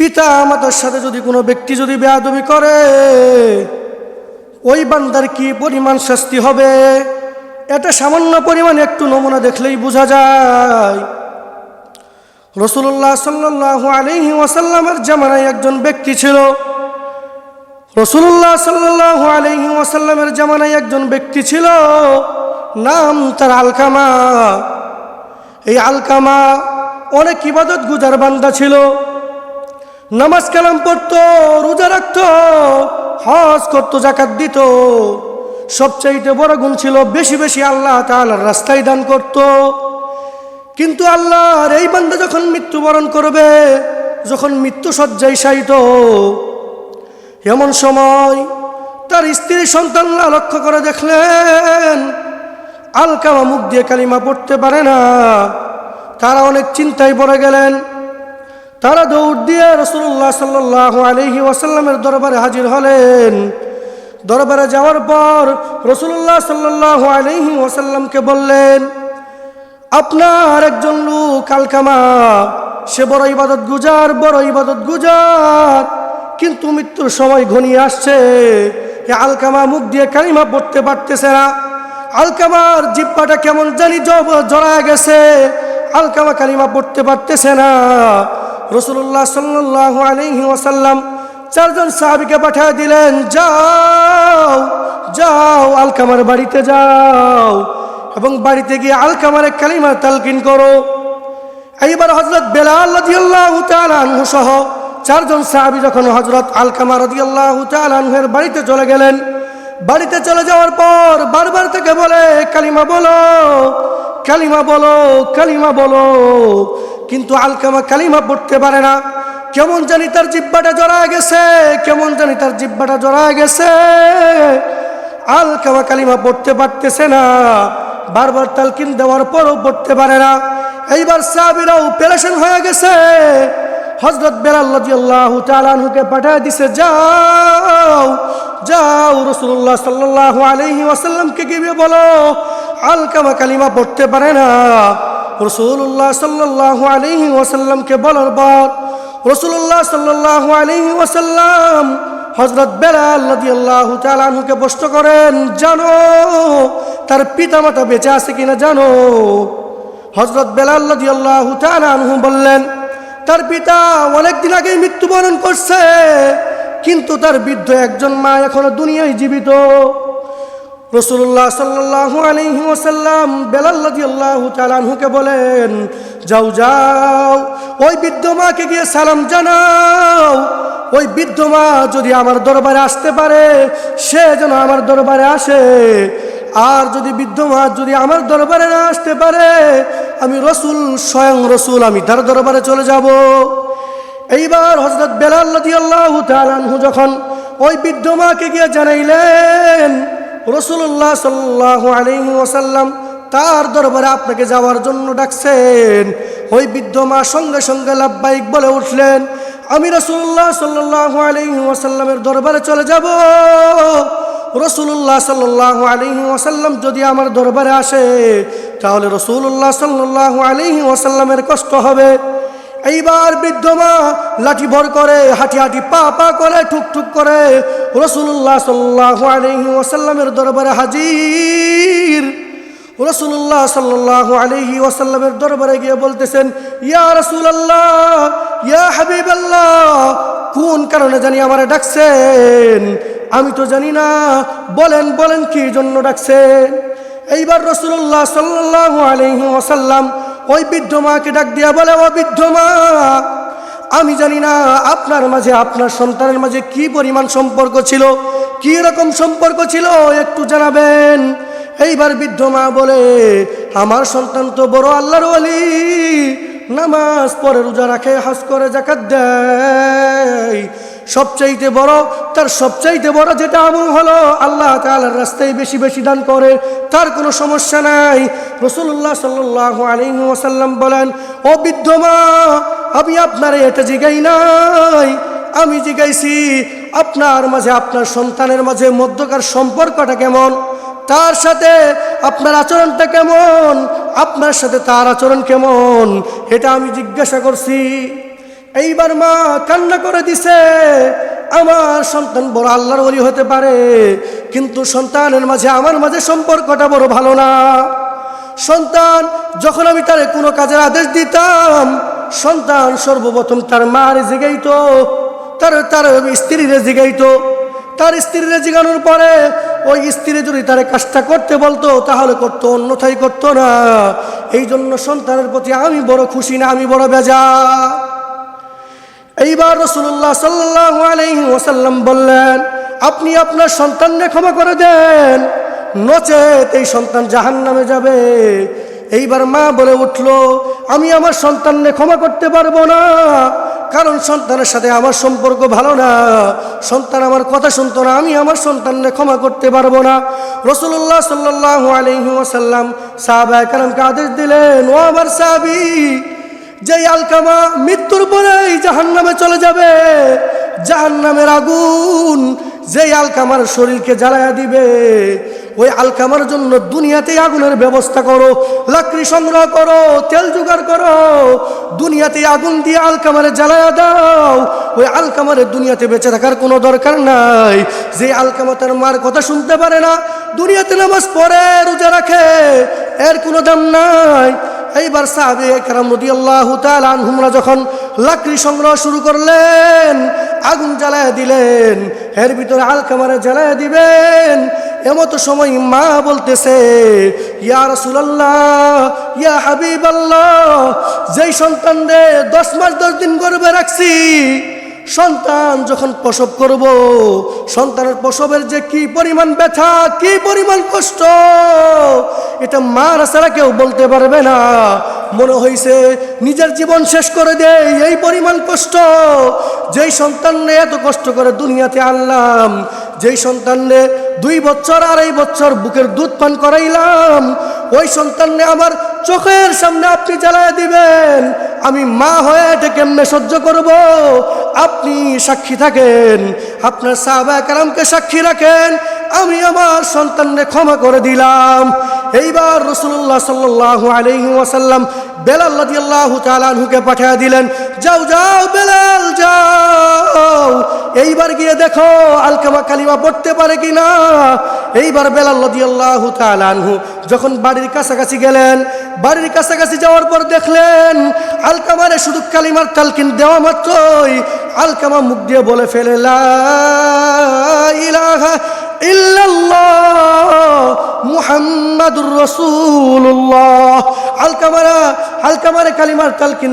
পিতা মাতার সাথে যদি কোনো ব্যক্তি যদি বেয়াদবি করে, ওই বান্দার কি পরিমাণ শাস্তি হবে? এটা সামান্য পরিমাণ একটু নমুনা দেখলেই বোঝা যায়। রসুল্লাহ সাল্লাহ আলহি ওয়াসাল্লামের জামানায় একজন ব্যক্তি ছিল। রসুল্লাহ সাল্লাহ আলহি ওয়াসাল্লামের জামানায় একজন ব্যক্তি ছিল, নাম তার আলকামা। এই আলকামা অনেক ইবাদত গুজার বান্দা ছিল। নামাজ কালাম পড়তো, রোজা রাখতো, হজ করতো, জাকাত দিত। সবচাইতে বড় গুণ ছিল বেশি বেশি আল্লাহ তাআলার রাস্তায় দান করত। কিন্তু আল্লাহর এই বান্দা যখন মৃত্যুবরণ করবে, যখন মৃত্যু সজ্জায় শায়িত এমন সময় তার স্ত্রী সন্তানরা লক্ষ্য করে দেখলেন আলকামা মুখ দিয়ে কালিমা পড়তে পারে না। তারা অনেক চিন্তায় পড়ে গেলেন। তারা দৌড় দিয়ে রসুল্লাহ সাল্লাহ আলহি ওয়াসাল্লামের দরবারে হাজির হলেন। দরবারে যাওয়ার পর রসুল্লাহ সাল্লাহ আলহি ওয়াসাল্লামকে বললেন, আপনার একজন লোক আলকামা, সে বড় ইবাদত গুজার, বড় ইবাদত গুজার, কিন্তু মৃত্যুর সময় ঘনিয়ে আসছে। আলকামা মুখ দিয়ে কালিমা পড়তে পারতেছে না। আলকামার জিব্বাটা কেমন জানি জড়ায় গেছে। আলকামা কালিমা পড়তে পারতেছে না। রসুল্লাহ সাল্লাহ আলহি ওয়াসাল্লাম চারজন সাহাবিকে পাঠিয়ে দিলেন, যাও যাও আলকামার বাড়িতে যাও এবং বাড়িতে গিয়ে আলকামারে কালিমা তালকিন করো। এইবার হজরত বেলাল সহ চারজন সাহাবী যখন হজরত আলকামা রাদিয়াল্লাহু বাড়িতে চলে গেলেন, বাড়িতে চলে যাওয়ার পর বারবার থেকে বলে, কালিমা বলো কালিমা বলো কালিমা বলো। কিন্তু আলকামা কালিমা পড়তে পারে না। কেমন জানি তার জিব্বাটা জড়ায় গেছে, কেমন জানি তার জিব্বাটা জড়ায় গেছে। আলকামা কালিমা পড়তে পারতেছে না, বারবার তালকিন দেওয়ার পরও পড়তে পারে না। এইবার সাবিরাও পেরেশান হয়ে গেছে। হজরত বেলাল্লাহ তালানহুকে পাঠায় দিছে, যাও যাও রসুল্লাহ সাল্লাহ আলহি ওয়াসাল্লামকে গিয়ে বলো, আলকামা কালিমা পড়তে পারে না। রসুল্লাহ সাল্লাহ আলহি ওয়াসাল্লামকে বলার পর রসুল্লাহ সাল্লাহ আলহি ওয়াসাল্লাম হজরত তাআলা আনহুকে প্রশ্ন করেন, জানো তার পিতা পিতামাতা বেঁচে আছে কিনা জানো? হজরত বেলাল তাআলা আনহু বললেন, তার পিতা অনেকদিন আগেই মৃত্যুবরণ করছে, কিন্তু তার বৃদ্ধ একজন মা এখনও দুনিয়ায় জীবিত। রসুল্লাহ সাল্লাহ আলহি ওসাল্লাম বেলাল্লাহ তালানহুকে বলেন, যাও যাও, ওই বৃদ্ধ মাকে গিয়ে সালাম জানাও। ওই বৃদ্ধ মা যদি আমার দরবারে আসতে পারে, সে যেন আমার দরবারে আসে। আর যদি বৃদ্ধ মা যদি আমার দরবারে না আসতে পারে, আমি রসুল, স্বয়ং রসুল, আমি তার দরবারে চলে যাব। এইবার হজরত বেলাল আল্লাহ তালানহু যখন ওই বৃদ্ধ মাকে গিয়ে জানাইলেন রসুল্লাহ সাল্লাহ আলহি ওসাল্লাম তার দরবারে আপনাকে যাওয়ার জন্য ডাকছেন। ওই বৃদ্ধ মা সঙ্গে সঙ্গে লাভবাহিক বলে উঠলেন, আমি রসুল্লাহ সাল্লাহ আলহি ওসাল্লামের দরবারে চলে যাব। রসুল্লাহ সাল্লাহ আলহি ওসাল্লাম যদি আমার দরবারে আসে, তাহলে রসুল্লাহ সাল্লাহ আলহি ওসাল্লামের কষ্ট হবে। এইবার বৃদ্ধ মা লাঠি ভর করে, হাঁটি হাঁটি পা পা করে, ঠুক ঠুক করে রসুল্লাহ সাল্লাহ দরবারে হাজির। রসুল্লাহ সাল্লাহ আলহি ওসাল্লামের দরবারে গিয়ে বলতেছেন, ইয়া রসুল আল্লাহ ইয়া হাবিব আল্লাহ কোন কারণে জানি আমারে ডাকছেন? আমি তো জানি না। বলেন বলেন, কি জন্য ডাকছেন? এইবার রসুল্লাহ সাল্লাহ আলহি ওসাল্লাম ওই বৃদ্ধ মাকে ডাক দিয়া বলে, ও বৃদ্ধ মা, আমি জানি না আপনার মাঝে আপনার সন্তানের মাঝে কি পরিমাণ সম্পর্ক ছিল, কি রকম সম্পর্ক ছিল, একটু জানাবেন। এইবার বৃদ্ধ মা বলে, আমার সন্তান তো বড় আল্লাহর ওলি, নামাজ পরে রোজা রাখে হাস করে জাকাত দেয়। সবচাইতে বড়, তার সবচাইতে বড় যেটা আমল হলো, আল্লাহ তাআলার রাস্তায় বেশি বেশি দান করে, তার কোনো সমস্যা নাই। রসুল্লাহ সাল্লাহ আলী ওসাল্লাম বলেন, ও বৃদ্ধ মা, আমি আপনার এটা জিগাই নাই। আমি জিগাইছি, আপনার মাঝে আপনার সন্তানের মাঝে মধ্যকার সম্পর্কটা কেমন? তার সাথে আপনার আচরণটা কেমন? আপনার সাথে তার আচরণ কেমন? এটা আমি জিজ্ঞাসা করছি। এইবার মা কান্না করে দিছে, আমার সন্তান বড় আল্লাহর ওলি হতে পারে, কিন্তু সন্তানের মাঝে আমার মাঝে সম্পর্কটা বড় ভালো না। সন্তান, যখন আমি তার কোনো কাজের আদেশ দিতাম, সন্তান সর্বপ্রথম তার মার জিগাইতো, তার তার স্ত্রীরে জিগাইতো। তার স্ত্রীরে জিগানোর পরে ওই স্ত্রী যদি তার কাজটা করতে বলতো, তাহলে করতো, অন্যথায় করতো না। এই জন্য সন্তানের প্রতি আমি বড় খুশি না, আমি বড় বেজা এইবার রসুল্লাহ সাল্লাহ আলাইহি ওসাল্লাম বললেন, আপনি আপনার সন্তানকে ক্ষমা করে দেন। নচেত এই সন্তান জাহান নামে যাবে। এইবার মা বলে উঠল, আমি আমার সন্তানকে ক্ষমা করতে পারব না, কারণ সন্তানের সাথে আমার সম্পর্ক ভালো না। সন্তান আমার কথা শুনতো না, আমি আমার সন্তানকে ক্ষমা করতে পারব না। রসুল্লাহ সাল্লাহ আলহি ওসাল্লাম সাহাবা কালামকে আদেশ দিলেন, ও আমার সাহাবি যেই আলকামা মৃত্যুর পরেই জাহান নামে চলে যাবে। জাহান নামের আগুন যেই আলকামার শরীরকে জ্বালায়া দিবে। ওই আলকামার জন্য দুনিয়াতেই আগুনের ব্যবস্থা করো, লাকড়ি সংগ্রহ করো, তেল জোগাড় করো। দুনিয়াতেই আগুন দিয়ে আলকামারে জ্বালায়া দাও। ওই আলকামারে দুনিয়াতে বেঁচে থাকার কোনো দরকার নাই। যে আলকামা তার মার কথা শুনতে পারে না, দুনিয়াতে নামাজ পড়ে, রোজা রাখে, এর কোনো দাম নাই। এইবার সাহাবে কারাম নদী আল্লাহ আনহুমরা যখন লাকড়ি সংগ্রহ শুরু করলেন, আগুন জ্বালায় দিলেন, এর ভিতরে আলকামারে জ্বালায় দিবেন, এমতো সময় মা বলতেছে, ইয়া রসুলাল্লাহ, ইয়া হাবিব আল্লাহ যেই সন্তান রে দশ মাস দশ দিন গর্বে রাখছি, সন্তান যখন প্রসব করব, সন্তানের প্রসবের যে কি পরিমাণ ব্যথা, কি পরিমাণ কষ্ট এটা মার ছাড়া কেউ বলতে পারবে না। মনে হয়েছে নিজের জীবন শেষ করে দেয় এই পরিমাণ কষ্ট। যেই সন্তানরে এত কষ্ট করে দুনিয়াতে আনলাম, যেই সন্তানরে দুই বছর আড়াই বছর বুকের দুধ পান করাইলাম, ওই সন্তানরে আমার চোখের সামনে আপনি জ্বালায় দিবেন। আমি মা হয়ে এটা কেমনে সহ্য করব? আপনি সাক্ষী থাকেন, আপনার সাহবা কালামকে সাক্ষী রাখেন, আমি আমার সন্তানকে ক্ষমা করে দিলাম। এইবার রসুল্লাহ সাল্লাহ আলহি ওয়াসাল্লাম বেলাল রাজি আল্লাহ তালানহুকে পাঠিয়ে দিলেন, যাও যাও, বেলাল, যাও। এইবার গিয়ে দেখো আলকামা কালিমা পড়তে পারে কি না? এইবার বেলাল রাজি আল্লাহ তালানহু যখন বাড়ির কাছাকাছি গেলেন, বাড়ির কাছাকাছি যাওয়ার পর দেখলেন আলকামারে শুধু কালিমার তালকিন দেওয়া মাত্রই আলকামা মুখ দিয়ে বলে ফেলে, লা ইলাহা রসুল্লাহ কালিমার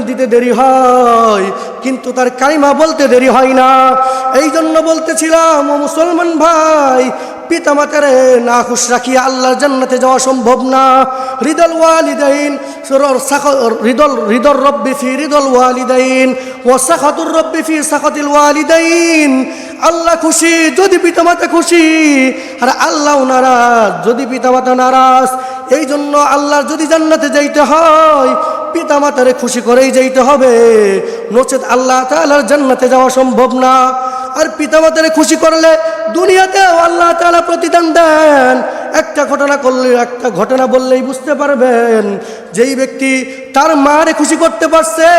দিতে দেরি হয়, কিন্তু তার কালিমা বলতে দেরি হয় না। এই জন্য বলতেছিলাম মুসলমান ভাই পিতা মাতারে না খুশ রাখিয়া আল্লাহর জান্নাতে যাওয়া সম্ভব না। হৃদল ওয়ালিদাইন হৃদল হৃদল রব্বি ফি হৃদল ওয়ালিদাইন ও সাখাতুর রব্বি ফি সাখাতিল ওয়ালিদাইন। আল্লাহ খুশি, যদি পিতামাতা খুশি, আর আল্লাহ নারাজ, যদি পিতামাতা নারাজ। এই জন্য আল্লাহর যদি জান্নাতে যাইতে হয় পিতামাতারে খুশি করেই যাইতে হবে। নচেত আল্লাহ তাআলার জান্নাতে যাওয়া সম্ভব না। আর পিতামাতারে খুশি করলে দুনিয়াতেও আল্লাহ তালা প্রতিদান দেন। একটা ঘটনা করলে একটা ঘটনা বললেই বুঝতে পারবেন। যেই ব্যক্তি তার মারে খুশি করতে পারছে,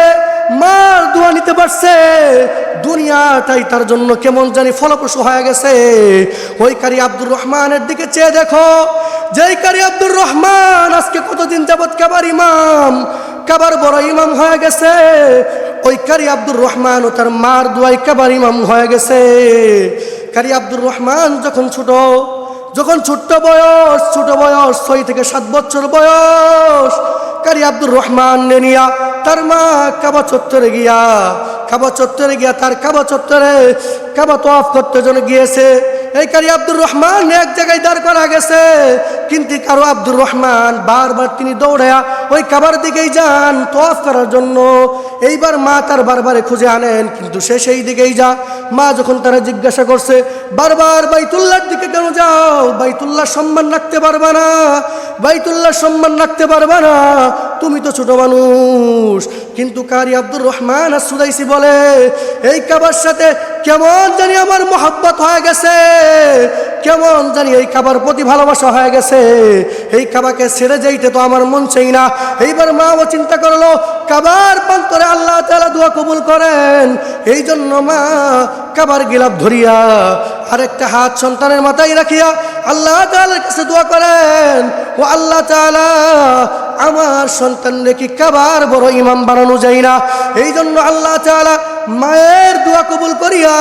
মার দোয়া নিতে পারছে দুনিয়াটাই তার জন্য কেমন জানি ফলপ্রসূ হয়ে গেছে। ওই কারি আব্দুর রহমানের দিকে চেয়ে দেখো, যেই কারি আব্দুর রহমান আজকে কতদিন যাবৎ কাবার ইমাম, কাবার বড় ইমাম হয়ে গেছে। ওই কারি আব্দুর রহমান ও তার মার দোয়াই কাবার ইমাম হয়ে গেছে। কারি আব্দুর রহমান যখন ছোট, যখন ছোট্ট বয়স, ছোট বয়স, ছয় থেকে সাত বছর বয়স, কারি আব্দুর রহমান নেনিয়া তার মা কাবা চত্বরে গিয়া, কাবা চত্বরে গিয়া তার কাবা চত্বরে কাবা তোয়াফ করতে জন্য গিয়েছে এই কারি আব্দুর রহমান এক জায়গায় দাঁড় করা গেছে। কিন্তু কারও আব্দুর রহমান বারবার তিনি দৌড়ায়া ওই কাবার দিকেই যান তোয়াফ করার জন্য। এইবার মা তার বারবারে খুঁজে আনেন, কিন্তু সে সেই দিকেই যা। মা যখন তারা জিজ্ঞাসা করছে, বারবার বাইতুল্লাহর দিকে কেন যাও? বাইতুল্লাহ সম্মান রাখতে পারবা না? বাইতুল্লাহ সম্মান রাখতে পারবা না? তুমি তো ছোট মানুষ কিন্তু কারি আব্দুর রহমান আর সুদাইসি বলে, এই কাবার সাথে কেমন জানি আমার মোহাব্বত হয়ে গেছে, কেমন জানি এই কাবার প্রতি ভালোবাসা হয়ে গেছে। এই কাবাকে ছেড়ে যাইতে তো আমার মন চাই না। এইবার মা ও চিন্তা করল কাবার প্রান্তরে আল্লাহ তালা দোয়া কবুল করেন। এই জন্য মা কাবার গিলাপ ধরিয়া আরেকটা হাত সন্তানের মাথায় রাখিয়া আল্লাহ তাআলার কাছে দোয়া করেন, ও আল্লাহ তাআলা আমার সন্তান কি কাবার বড় ইমাম বানানো যায় না? এই জন্য আল্লাহ চালা মায়ের দোয়া কবুল করিয়া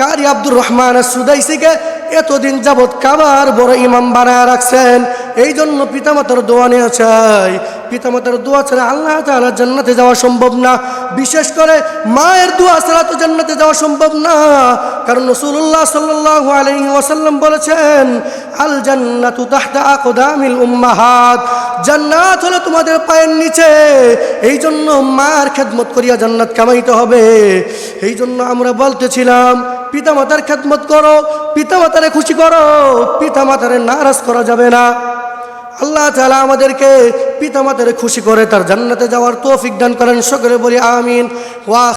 কারি আব্দুর রহমান সুদাইসিকে এতদিন যাবৎ কাবার বড় ইমাম বানায় রাখছেন। এই জন্য পিতামাতার দোয়া নেওয়া চাই। পিতামাতার দোয়া ছাড়া আল্লাহ তাআলা জান্নাতে যাওয়া সম্ভব না। বিশেষ করে মায়ের দোয়া ছাড়া তো জান্নাতে যাওয়া সম্ভব না। কারণ রসুল্লাহ সাল্লাল্লাহু আলাইহি ওয়াসাল্লাম বলেছেন, আল জান্নাতু আকদামিল উম্মাহাত। জান্নাত হলো তোমাদের পায়ের নিচে। এই জন্য মার খেদমত করিয়া জান্নাত কামাইতে হবে। এই জন্য আমরা বলতেছিলাম, পিতামাতার খেদমত করো, পিতামাতারে খুশি করো, পিতামাতারে নারাজ করা যাবে না। আল্লাহ তালা আমাদেরকে পিতামাতারে খুশি করে তার জান্নাতে যাওয়ার তৌফিক দান করেন। সকলে বলি আমিন। ওয়া